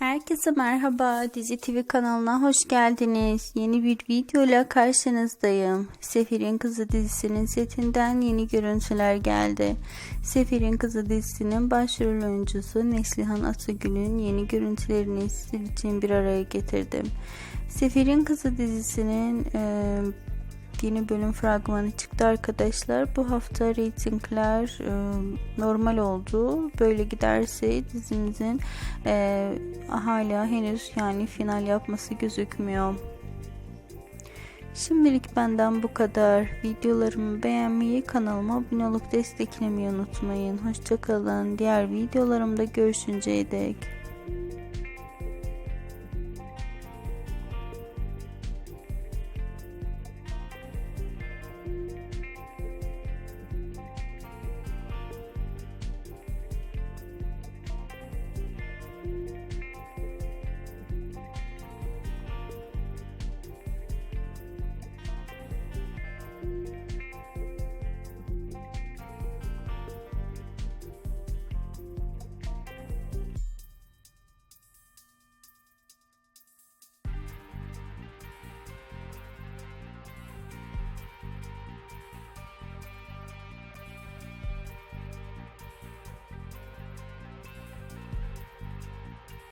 Herkese merhaba. Dizi TV kanalına hoş geldiniz. Yeni bir videoyla karşınızdayım. Sefir'in Kızı dizisinin setinden yeni görüntüler geldi. Sefir'in Kızı dizisinin başrol oyuncusu Neslihan Atagül'ün yeni görüntülerini sizler için bir araya getirdim. Sefir'in Kızı dizisinin e, yeni bölüm fragmanı çıktı arkadaşlar. Bu hafta reytingler e, normal oldu. Böyle giderse dizimizin e, hala henüz yani final yapması gözükmüyor. Şimdilik benden bu kadar. Videolarımı beğenmeyi, kanalıma abone olup desteklemeyi unutmayın. Hoşçakalın. Diğer videolarımda görüşünceye dek.